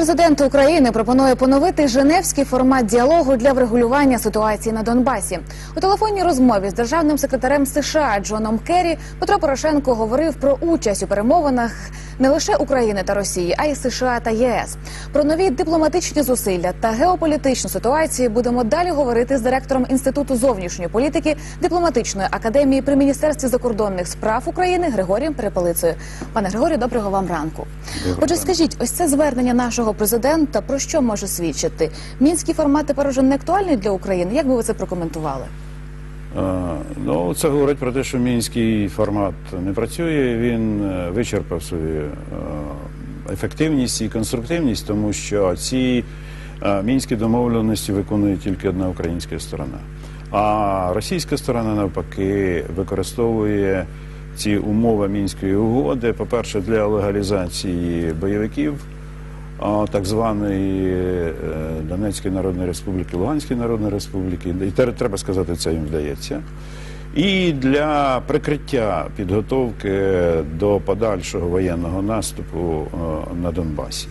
Президент України пропонує поновити женевський формат діалогу для врегулювання ситуації на Донбасі. У телефонній розмові з державним секретарем США Джоном Керрі Петро Порошенко говорив про участь у перемовинах не лише України та Росії, а й США та ЄС. Про нові дипломатичні зусилля та геополітичну ситуацію будемо далі говорити з директором інституту зовнішньої політики дипломатичної академії при міністерстві закордонних справ України Григорієм Перепелицею. Пане Григорію, доброго вам ранку. Доброго Отже, скажіть, ось це звернення нашого президента про що може свідчити? Мінський формат тепер не актуальний для України. Як би ви це прокоментували? Ну, це говорить про те, що мінський формат не працює. Він е, вичерпав свою е, ефективність і конструктивність, тому що ці е, мінські домовленості виконує тільки одна українська сторона. А російська сторона навпаки використовує ці умови мінської угоди, по-перше, для легалізації бойовиків. Так званої е, Донецької Народної Республіки, Луганської Народної Республіки, і треба сказати, це їм вдається. І для прикриття підготовки до подальшого воєнного наступу е, на Донбасі.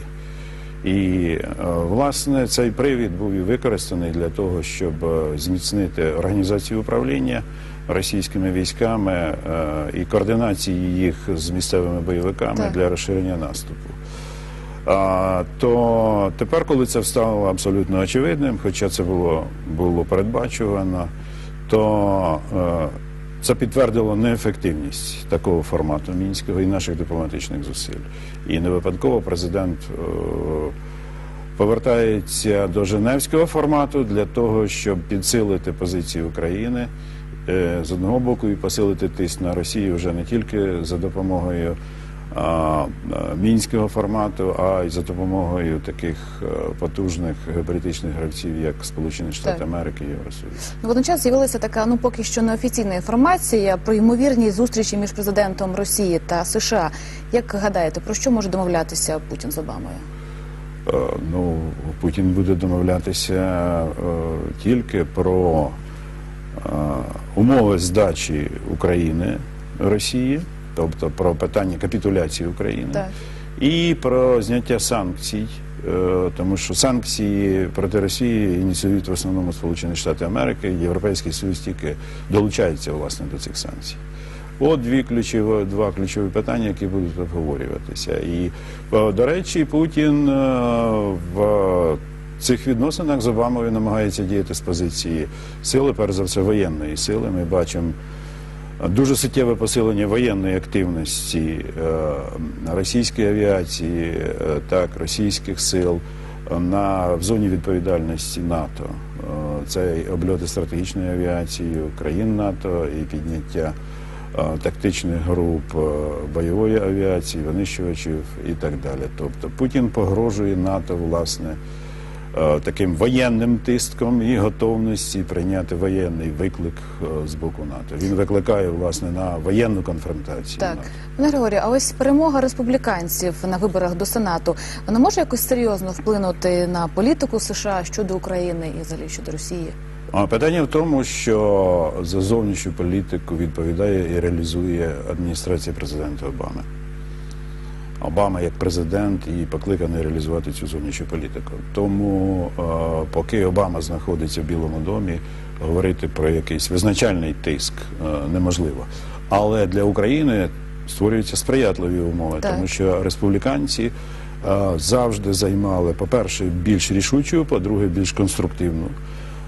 І е, власне цей привід був і використаний для того, щоб зміцнити організацію управління російськими військами і координації їх з місцевими бойовиками Так. для розширення наступу. То тепер, коли це стало абсолютно очевидним, хоча це було, було передбачувано, то е, це підтвердило неефективність такого формату мінського і наших дипломатичних зусиль. І не випадково президент е, повертається до Женевського формату для того, щоб підсилити позиції України е, з одного боку і посилити тиск на Росію вже не тільки за допомогою мінського формату, а й за допомогою таких е, потужних геополітичних гравців, як Сполучені Штати. Америки і Євросоюз. Ну, водночас з'явилася така, ну поки що неофіційна інформація про ймовірні зустрічі між президентом Росії та США. Як гадаєте, про що може домовлятися Путін з Обамою? Е, Ну, Путін буде домовлятися е, тільки про е, умови здачі України Росії, тобто про питання капітуляції України, Так. і про зняття санкцій, е, тому що санкції проти Росії ініціюють в основному Сполучені Штати Америки, Європейський Союз тільки долучається власне до цих санкцій. От дві ключові, два ключові питання, які будуть обговорюватися. І, е, до речі, Путін е, в цих відносинах з Обамою намагається діяти з позиції сили, перш за все, воєнної сили. Ми бачимо дуже суттєве посилення воєнної активності е, російської авіації, е, так, російських сил е, на, в зоні відповідальності НАТО. Це обльоти стратегічної авіації країн НАТО і підняття тактичних груп бойової авіації, винищувачів і так далі. Тобто Путін погрожує НАТО, власне, таким воєнним тиском і готовності прийняти воєнний виклик е, з боку НАТО. Він викликає власне на воєнну конфронтацію. Так, пане Григорію, а ось перемога республіканців на виборах до Сенату вона може якось серйозно вплинути на політику США щодо України і взагалі щодо Росії? Питання в тому, що за зовнішню політику відповідає і реалізує адміністрація президента Обами. Обама як президент і покликаний реалізувати цю зовнішню політику. Тому, е, поки Обама знаходиться в Білому домі, говорити про якийсь визначальний тиск е, неможливо. Але для України створюються сприятливі умови, Так. тому що республіканці е, завжди займали, по-перше, більш рішучу, по-друге, більш конструктивну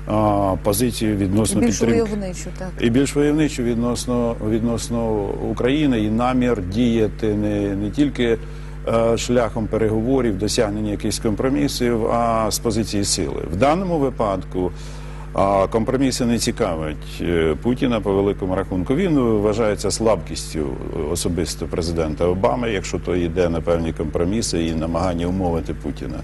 е, позицію відносно Більш підтримки войовничу, так. і більш войовничу відносно відносно України і намір діяти не, не тільки е, шляхом переговорів, досягнення якихось компромісів, а з позиції сили. В даному випадку а, компроміси не цікавить е, Путіна по великому рахунку. Він вважається слабкістю особисто президента Обами, якщо то йде на певні компроміси і намагання умовити Путіна.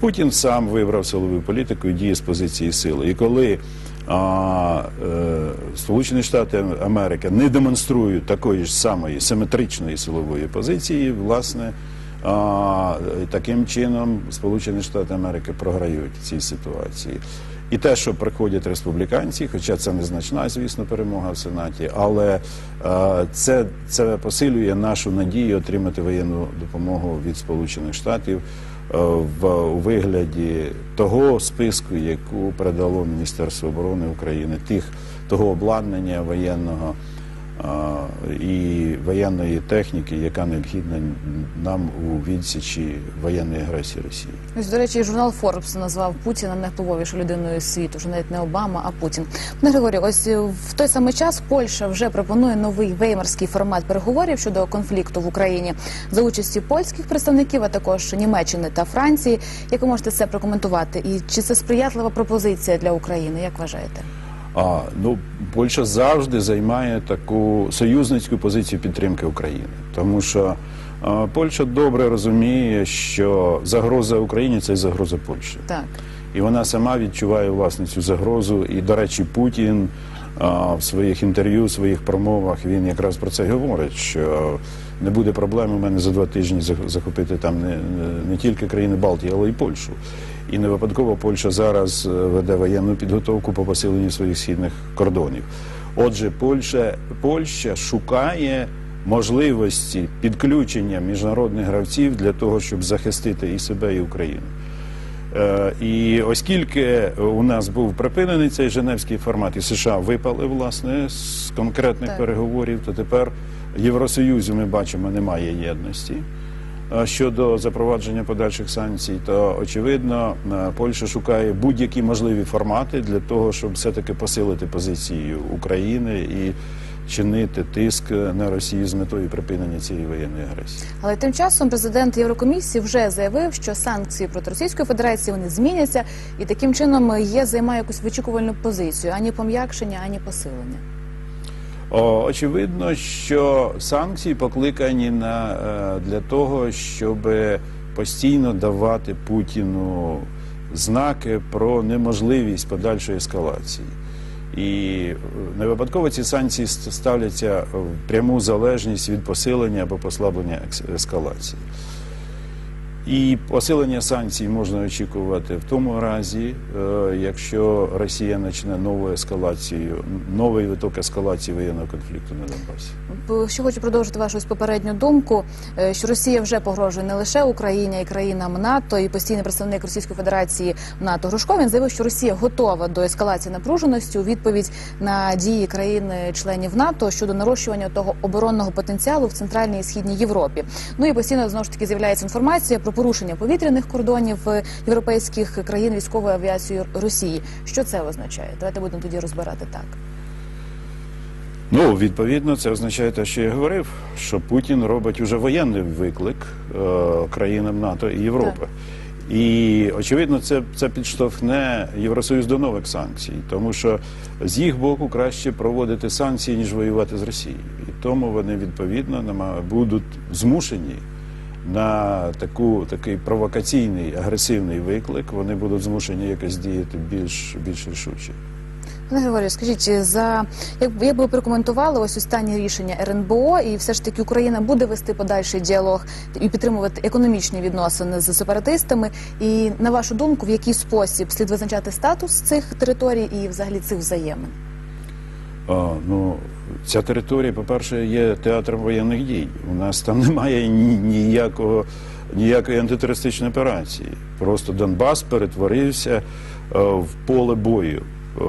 Путін сам вибрав силову політику і діє з позиції сили. І коли а, е, Сполучені Штати Америки не демонструють такої ж самої симетричної силової позиції, власне, а, таким чином Сполучені Штати Америки програють в цій ситуації. І те, що приходять республіканці, хоча це незначна, звісно, перемога в Сенаті, але е, це, це посилює нашу надію отримати воєнну допомогу від Сполучених Штатів в вигляді того списку, яку передало Міністерство оборони України, тих того обладнання воєнного і воєнної техніки, яка необхідна нам у відсічі воєнної агресії Росії. Ось, до речі, журнал Forbes назвав Путіна найвпливовішою людиною світу. Вже навіть не Обама, а Путін. Пане Григорію, ось е, в той самий час Польща вже пропонує новий веймарський формат переговорів щодо конфлікту в Україні за участі польських представників, а також Німеччини та Франції. Як ви можете це прокоментувати? І чи це сприятлива пропозиція для України? Як вважаєте? А ну Польща завжди займає таку союзницьку позицію підтримки України, тому що а, Польща добре розуміє, що загроза Україні це загроза Польщі. Так. І вона сама відчуває власне цю загрозу. І, до речі, Путін в своїх інтерв'ю, в своїх промовах він якраз про це говорить, що не буде проблем у мене за два тижні зах- захопити там не, не, не тільки країни Балтії, але й Польщу. І не випадково Польща зараз е, веде воєнну підготовку по посиленню своїх східних кордонів. Отже, Польща, Польща шукає можливості підключення міжнародних гравців для того, щоб захистити і себе, і Україну. Е, І оскільки у нас був припинений цей Женевський формат, і США випали власне з конкретних Так. переговорів, то тепер Євросоюзу ми бачимо немає єдності. Е, Щодо запровадження подальших санкцій, то очевидно е, Польща шукає будь-які можливі формати для того, щоб все-таки посилити позицію України і чинити тиск на Росію з метою припинення цієї воєнної агресії. Але тим часом президент Єврокомісії вже заявив, що санкції проти Російської Федерації вони зміняться, і таким чином є займає якусь вичікувальну позицію ані пом'якшення, ані посилення. Очевидно, що санкції покликані на е, для того, щоб постійно давати Путіну знаки про неможливість подальшої ескалації. І е, не випадково ці санкції ставляться в пряму залежність від посилення або послаблення ескалації. І посилення санкцій можна очікувати в тому разі, е, якщо Росія почне нову ескалацію, новий виток ескалації воєнного конфлікту на Донбасі. Ще хочу продовжити вашу попередню думку, е, що Росія вже погрожує не лише Україні, а й країнам НАТО. І постійний представник Російської Федерації НАТО Грушко він заявив, що Росія готова до ескалації напруженості у відповідь на дії країн-членів НАТО щодо нарощування того оборонного потенціалу в центральній і східній Європі. Ну і постійно знову ж таки з'являється інформація про порушення повітряних кордонів е, європейських країн військовою авіацією Росії. Що це означає? Давайте будемо тоді розбирати так. Ну, відповідно, це означає те, що я говорив, що Путін робить уже воєнний виклик е, країнам НАТО і Європи. І очевидно, це, це підштовхне Євросоюз до нових санкцій, тому що з їх боку краще проводити санкції, ніж воювати з Росією. І тому вони відповідно будуть змушені на таку, такий провокаційний, агресивний виклик. Вони будуть змушені якось діяти більш, більш рішуче. Пане Григорію, скажіть, за як, як би ви прокоментували ось останнє рішення РНБО, і все ж таки Україна буде вести подальший діалог і підтримувати економічні відносини з сепаратистами. І на вашу думку, в який спосіб слід визначати статус цих територій і взагалі цих взаємин? А, ну, ця територія, по-перше, є театром воєнних дій. У нас там немає ні- ніякого, ніякої антитерористичної операції. Просто Донбас перетворився е, в поле бою е,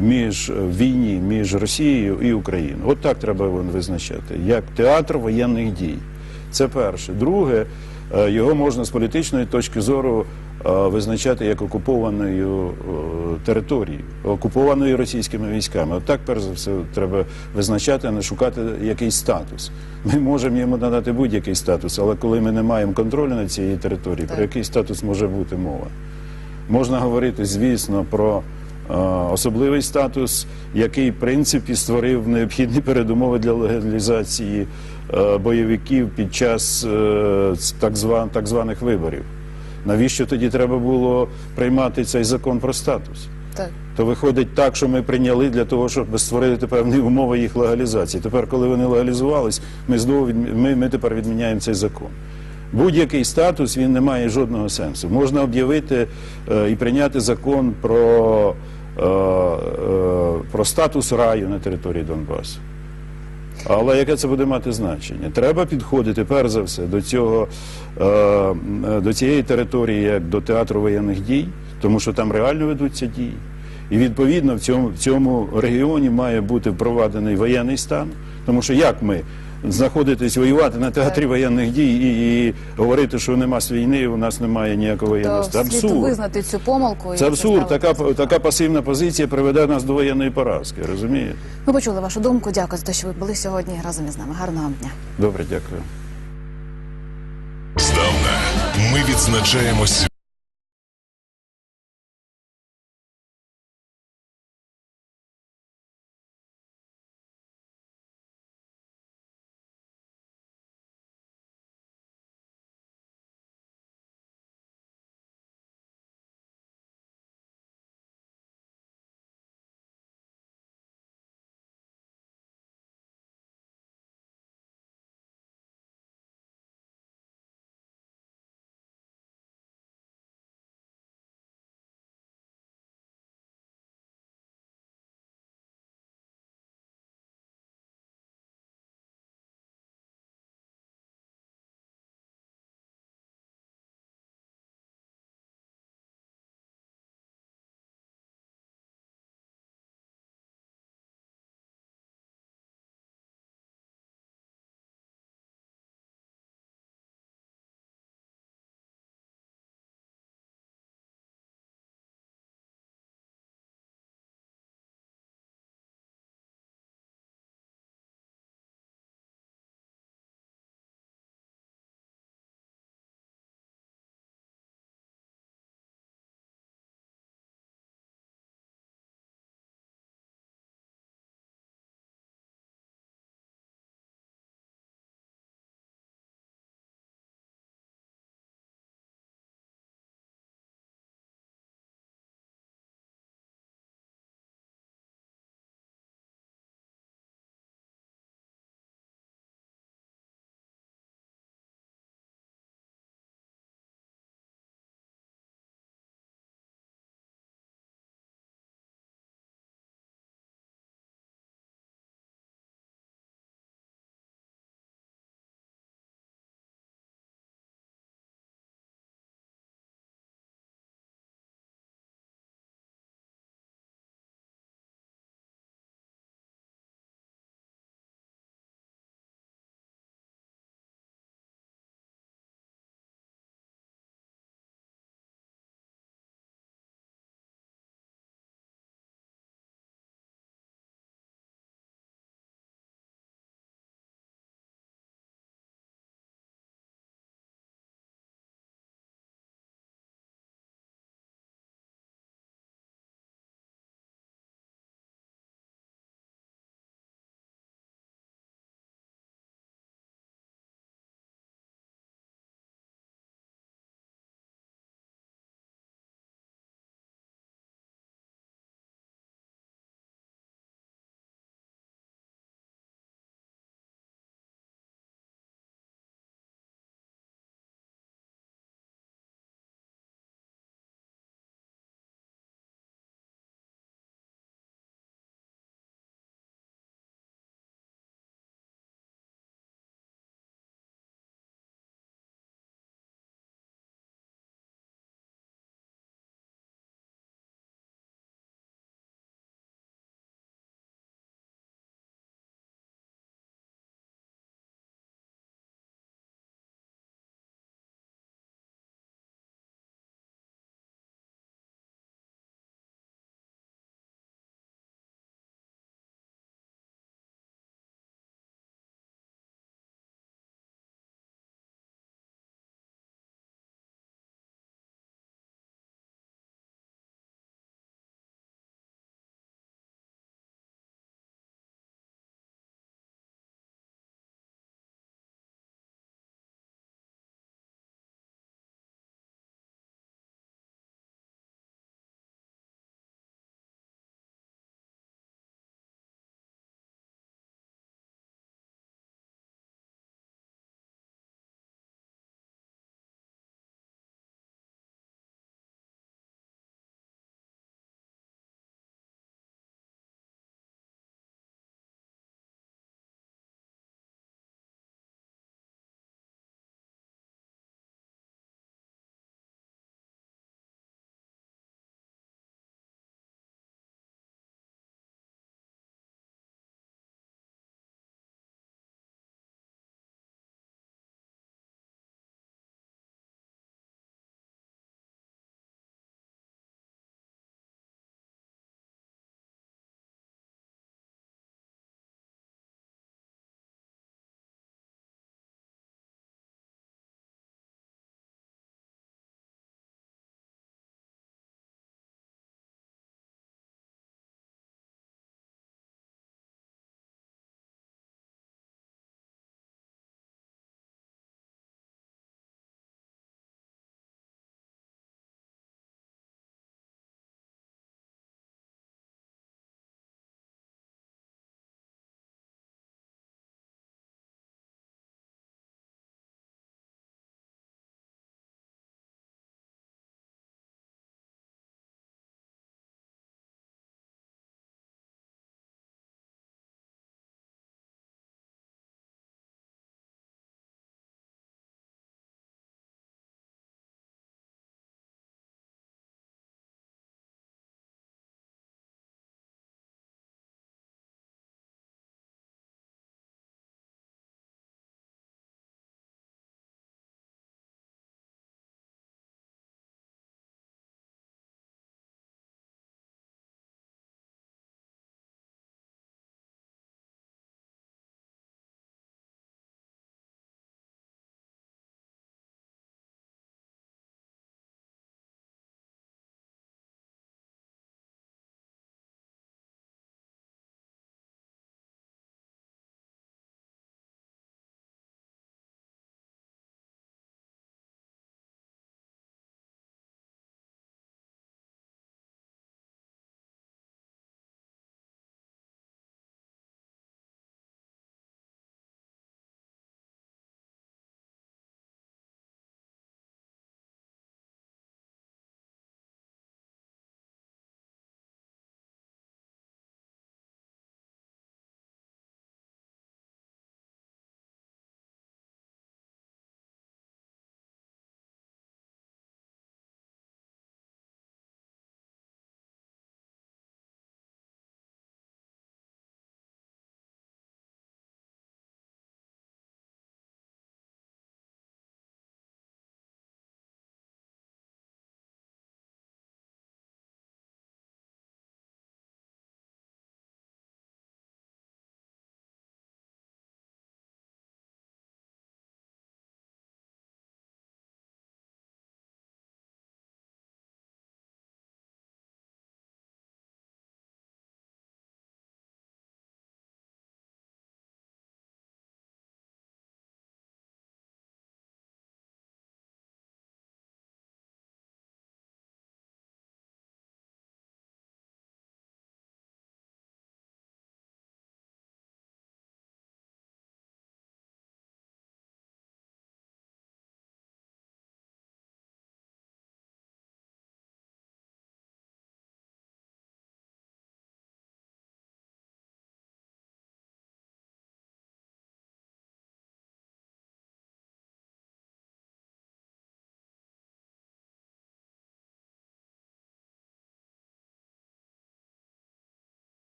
між війні між Росією і Україною. От так треба визначати, як театр воєнних дій. Це перше. Друге, е, його можна з політичної точки зору визначати як окупованою е, територією, окупованою російськими військами. От так, перш за все, треба визначати, а не шукати якийсь статус. Ми можемо йому надати будь-який статус, але коли ми не маємо контролю над цією територією, про який статус може бути мова? Можна говорити, звісно, про е, особливий статус, який, в принципі, створив необхідні передумови для легалізації е, бойовиків під час е, так званих виборів. Навіщо тоді треба було приймати цей закон про статус? Так. То виходить так, що ми прийняли для того, щоб створити певні умови їх легалізації. Тепер, коли вони легалізувались, ми знову відмі- ми, ми тепер відміняємо цей закон. Будь-який статус він не має жодного сенсу. Можна об'явити е, і прийняти закон про, е, е, про статус раю на території Донбасу. Але яке це буде мати значення? Треба підходити перш за все до цього е, до цієї території як до театру воєнних дій, тому що там реально ведуться дії. І відповідно в цьому, в цьому регіоні має бути впроваджений воєнний стан, тому що як ми знаходитись воювати на театрі воєнних дій і, і говорити, що нема війни, у нас немає ніякого воєнного То стану. слід визнати цю помилку. і Це абсурд. Така, така пасивна позиція приведе нас до воєнної поразки. Розумієте? Ми почули вашу думку. Дякую за те, що ви були сьогодні разом із нами. Гарного вам дня. Добре, дякую. Здавна ми відзначаємось.